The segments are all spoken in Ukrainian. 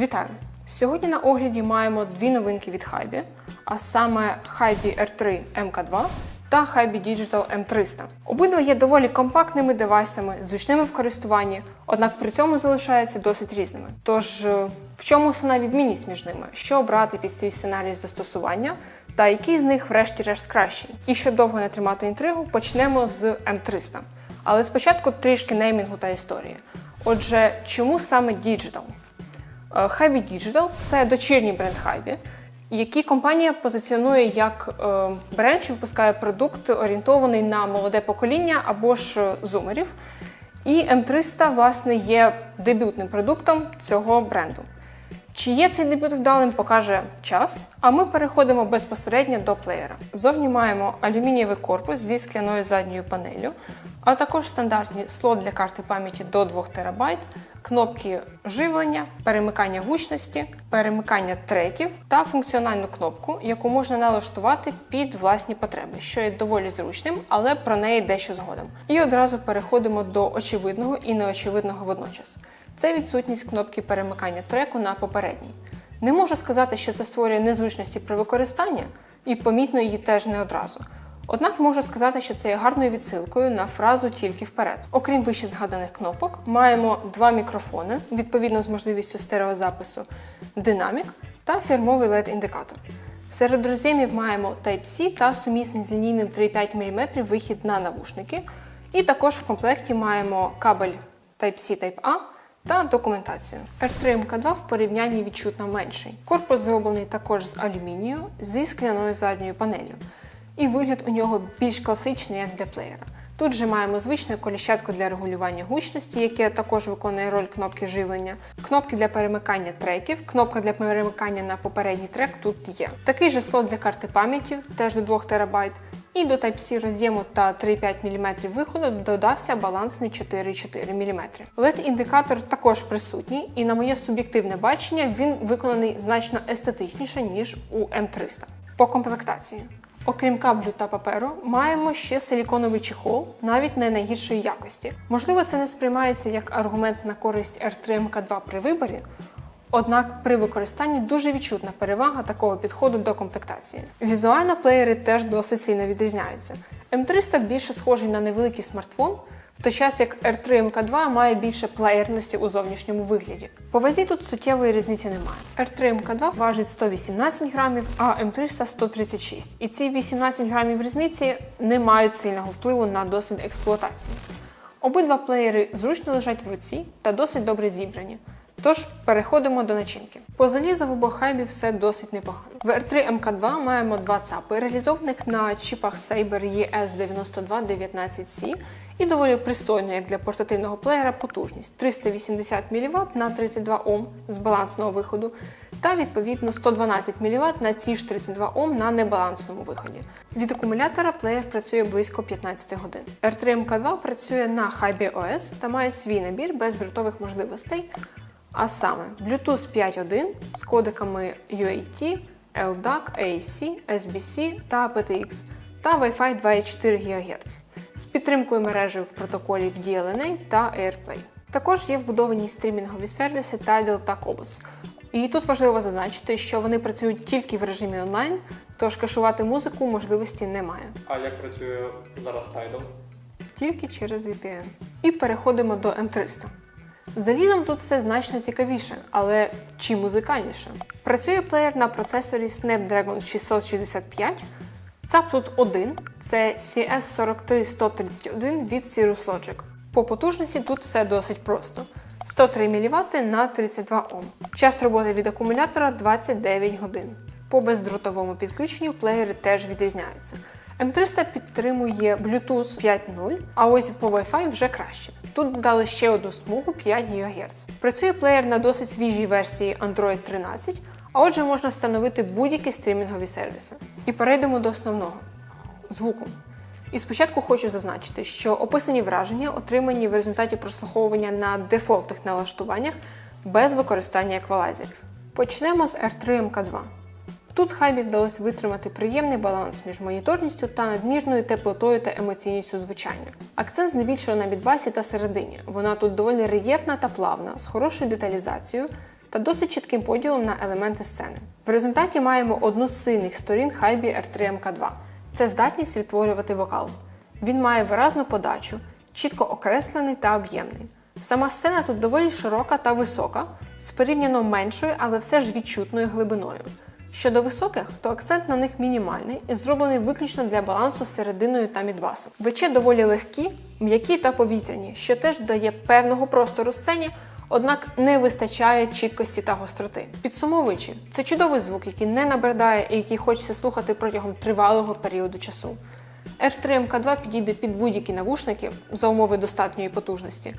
Вітаю! Сьогодні на огляді маємо дві новинки від Хайбі, а саме Хайбі R3 MK2 та Хайбі Digital M300. Обидва є доволі компактними девайсами, зручними в користуванні, однак при цьому залишаються досить різними. Тож, е, в чому основна відмінність між ними? Що обрати під свій сценарій застосування, та який з них, врешті-решт, кращий? І щоб довго не тримати інтригу, почнемо з M300. Але спочатку трішки неймінгу та історії. Отже, чому саме Digital? Е, Хайбі Digital – це дочірній бренд Хайбі, який компанія позиціонує як е, бренд, що випускає продукт, орієнтований на молоде покоління або ж е, зумерів. І М300, власне, є дебютним продуктом цього бренду. Чи є цей дебют вдалим, покаже час, а ми переходимо безпосередньо до плеєра. Зовні маємо алюмінієвий корпус зі скляною задньою панелью, а також стандартний слот для карти пам'яті до 2 ТБ, кнопки живлення, перемикання гучності, перемикання треків та функціональну кнопку, яку можна налаштувати під власні потреби, що є доволі зручним, але про неї дещо згодом. І одразу переходимо до очевидного і неочевидного водночас. Це відсутність кнопки перемикання треку на попередній. Не можу сказати, що це створює незручності при використанні, і помітно її теж не одразу. Однак можу сказати, що це є гарною відсилкою на фразу тільки вперед. Окрім вище згаданих кнопок, маємо два мікрофони, відповідно з можливістю стереозапису, динамік та фірмовий LED-індикатор. Серед роз'ємів маємо Type-C та сумісний з лінійним 3,5 мм вихід на навушники. І також в комплекті маємо кабель Type-C Type-A та документацію. R3 MK2 в порівнянні відчутно менший. Корпус зроблений також з алюмінію зі скляною задньою панелью. І вигляд у нього більш класичний, як для плеєра. Тут же маємо звичну коліщатку для регулювання гучності, яке також виконує роль кнопки живлення, кнопки для перемикання треків, кнопка для перемикання на попередній трек тут є. Такий же слот для карти пам'яті, теж до 2 ТБ, і до Type-C роз'єму та 3,5 мм виходу додався балансний 4,4 мм. LED-індикатор також присутній, і на моє суб'єктивне бачення він виконаний значно естетичніше, ніж у M300. По комплектації. Окрім каблю та паперу, маємо ще силіконовий чехол, навіть не найгіршої якості. Можливо, це не сприймається як аргумент на користь R3 MK2 при виборі, однак при використанні дуже відчутна перевага такого підходу до комплектації. Візуально плеєри теж досить сильно відрізняються. М300 більше схожий на невеликий смартфон, в той час як R3 MK2 має більше плеєрності у зовнішньому вигляді. По вазі тут суттєвої різниці немає. R3 MK2 важить 118 грамів, а М300 136. І ці 18 грамів різниці не мають сильного впливу на досвід експлуатації. Обидва плеєри зручно лежать в руці та досить добре зібрані. Тож переходимо до начинки. По залізу в обох хайбів все досить непогано. В R3 MK2 маємо два ЦАПи, реалізованих на чіпах Saber ES9219C і доволі пристойно, як для портативного плеєра, потужність 380 мВт на 32 Ом з балансного виходу, та відповідно 112 мВт на ці ж 32 Ом на небалансному виході. Від акумулятора плеєр працює близько 15 годин. R3 MK2 працює на Hybe OS та має свій набір бездротових можливостей. А саме Bluetooth 5.1 з кодеками UAT, LDAC, AAC, SBC та aptX та Wi-Fi 2,4 ГГц з підтримкою мережі в протоколів DLNA та AirPlay. Також є вбудовані стрімінгові сервіси Tidal та Qobuz. І тут важливо зазначити, що вони працюють тільки в режимі онлайн, тож кешувати музику можливості немає. А як працює зараз Tidal? тільки через VPN. І переходимо до M300. З залізом тут все значно цікавіше, але чи музикальніше. Працює плеєр на процесорі Snapdragon 665. ЦАП тут один це CS43131 від Cirrus Logic. По потужності тут все досить просто. 103 мВт на 32 Ом. Час роботи від акумулятора 29 годин. По бездротовому підключенню плеєри теж відрізняються. М300 підтримує Bluetooth 5.0, а ось по Wi-Fi вже краще. Тут додали ще одну смугу 5 ГГц. Працює плеєр на досить свіжій версії Android 13, а отже можна встановити будь-які стрімінгові сервіси. І перейдемо до основного звуку. І спочатку хочу зазначити, що описані враження отримані в результаті прослуховування на дефолтних налаштуваннях без використання еквалайзерів. Почнемо з R3 MK2. Тут Хайбі вдалося витримати приємний баланс між моніторністю та надмірною теплотою та емоційністю звучання. Акцент здебільшого на бітбасі та середині. Вона тут доволі рельєфна та плавна, з хорошою деталізацією та досить чітким поділом на елементи сцени. В результаті маємо одну з сильних сторін Хайбі R3MK2. Це здатність відтворювати вокал. Він має виразну подачу, чітко окреслений та об'ємний. Сама сцена тут доволі широка та висока, з порівняно меншою, але все ж відчутною глибиною. Щодо високих, то акцент на них мінімальний і зроблений виключно для балансу з серединою та мідбасом. Вече доволі легкі, м'які та повітряні, що теж дає певного простору сцені, однак не вистачає чіткості та гостроти. Підсумовуючи, це чудовий звук, який не набридає і який хочеться слухати протягом тривалого періоду часу. R3MK2 підійде під будь-які навушники за умови достатньої потужності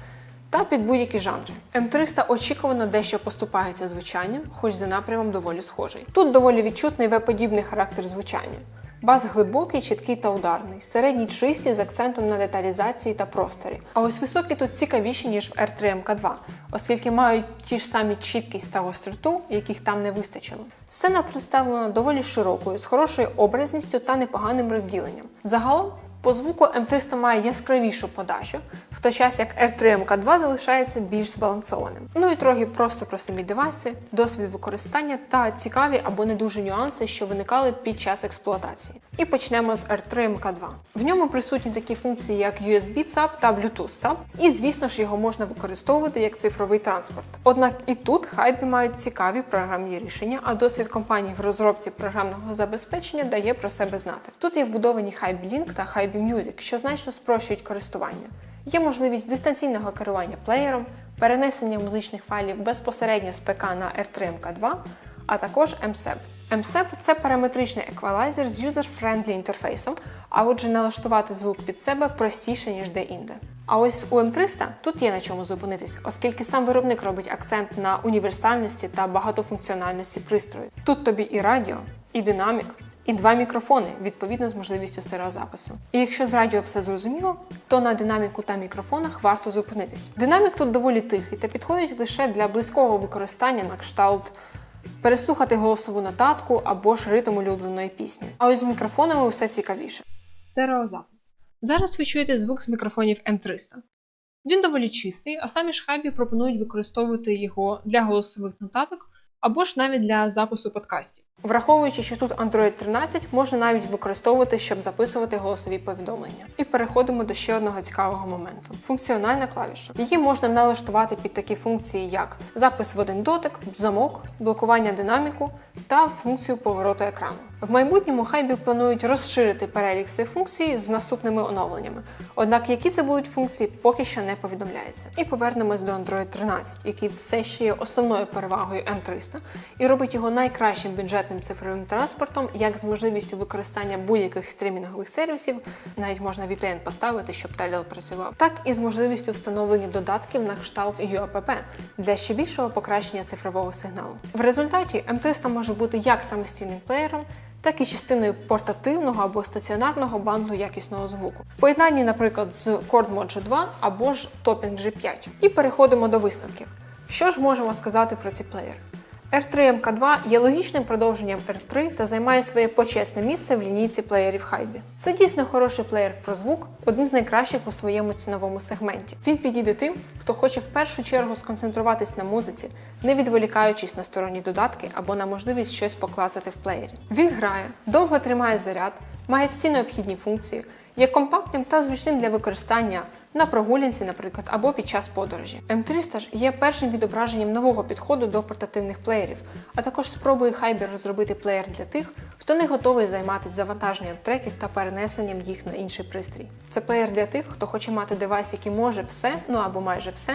та під будь-які жанри. М300 очікувано дещо поступається звучанням, хоч за напрямом доволі схожий. Тут доволі відчутний веб-подібний характер звучання. Бас глибокий, чіткий та ударний, середній чисті з акцентом на деталізації та просторі. А ось високі тут цікавіші, ніж в R3MK2, оскільки мають ті ж самі чіткість та гостроту, яких там не вистачило. Сцена представлена доволі широкою, з хорошою образністю та непоганим розділенням. Загалом по звуку М300 має яскравішу подачу, в той час як R3MK2 залишається більш збалансованим. Ну і трохи просто про самі девайси, досвід використання та цікаві або не дуже нюанси, що виникали під час експлуатації. І почнемо з R3MK2. В ньому присутні такі функції, як USB ЦАП та Bluetooth ЦАП, і звісно ж його можна використовувати як цифровий транспорт. Однак і тут хайбі мають цікаві програмні рішення, а досвід компаній в розробці програмного забезпечення дає про себе знати. Тут є вбудовані Hybe Link та Hybe Music, що значно спрощують користування. Є можливість дистанційного керування плеєром, перенесення музичних файлів безпосередньо з ПК на R3MK2, а також MSEP. MSEP – це параметричний еквалайзер з юзер-френдлі інтерфейсом, а отже, налаштувати звук під себе простіше, ніж де-інде. А ось у М300 тут є на чому зупинитись, оскільки сам виробник робить акцент на універсальності та багатофункціональності пристрою. Тут тобі і радіо, і динамік, і два мікрофони, відповідно з можливістю стереозапису. І якщо з радіо все зрозуміло, то на динаміку та мікрофонах варто зупинитись. Динамік тут доволі тихий та підходить лише для близького використання на кшталт переслухати голосову нотатку або ж ритм улюбленої пісні. А ось з мікрофонами все цікавіше. Стереозапис. Зараз ви чуєте звук з мікрофонів М300. Він доволі чистий, а самі ж хабі пропонують використовувати його для голосових нотаток або ж навіть для запису подкастів. Враховуючи, що тут Android 13 можна навіть використовувати, щоб записувати голосові повідомлення. І переходимо до ще одного цікавого моменту: функціональна клавіша. Її можна налаштувати під такі функції, як запис в один дотик, замок, блокування динаміку та функцію повороту екрану. В майбутньому Хайбі планують розширити перелік цих функцій з наступними оновленнями. Однак, які це будуть функції, поки що не повідомляється. І повернемось до Android 13, який все ще є основною перевагою M300 і робить його найкращим бюджетним цифровим транспортом, як з можливістю використання будь-яких стрімінгових сервісів, навіть можна VPN поставити, щоб Tidal працював, так і з можливістю встановлення додатків на кшталт UAPP для ще більшого покращення цифрового сигналу. В результаті M300 може бути як самостійним плеєром, так і частиною портативного або стаціонарного банду якісного звуку. В поєднанні, наприклад, з Chord Mojo 2 або ж топінг G5. І переходимо до висновків. Що ж можемо сказати про ці плеєри? R3MK2 є логічним продовженням R3 та займає своє почесне місце в лінійці плеєрів Hybe. Це дійсно хороший плеєр про звук, один з найкращих у своєму ціновому сегменті. Він підійде тим, хто хоче в першу чергу сконцентруватись на музиці, не відволікаючись на сторонні додатки або на можливість щось покласти в плеєрі. Він грає, довго тримає заряд, має всі необхідні функції, є компактним та зручним для використання на прогулянці, наприклад, або під час подорожі. М300 ж є першим відображенням нового підходу до портативних плеєрів, а також спробує Hyber розробити плеєр для тих, хто не готовий займатися завантаженням треків та перенесенням їх на інший пристрій. Це плеєр для тих, хто хоче мати девайс, який може все, ну або майже все,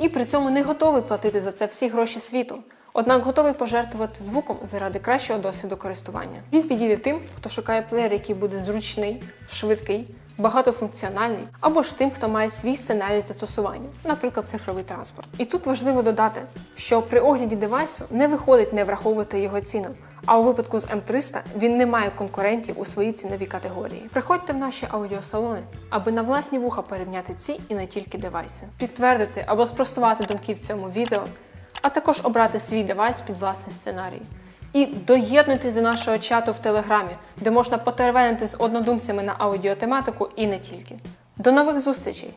і при цьому не готовий платити за це всі гроші світу. Однак готовий пожертвувати звуком заради кращого досвіду користування. Він підійде тим, хто шукає плеєр, який буде зручний, швидкий, багатофункціональний, або ж тим, хто має свій сценарій застосування, наприклад, цифровий транспорт. І тут важливо додати, що при огляді девайсу не виходить не враховувати його ціну. А у випадку з М300 він не має конкурентів у своїй ціновій категорії. Приходьте в наші аудіосалони, аби на власні вуха порівняти ці і не тільки девайси, підтвердити або спростувати думки в цьому відео, а також обрати свій девайс під власний сценарій. І доєднуйтесь до нашого чату в Телеграмі, де можна потервенити з однодумцями на аудіотематику і не тільки. До нових зустрічей!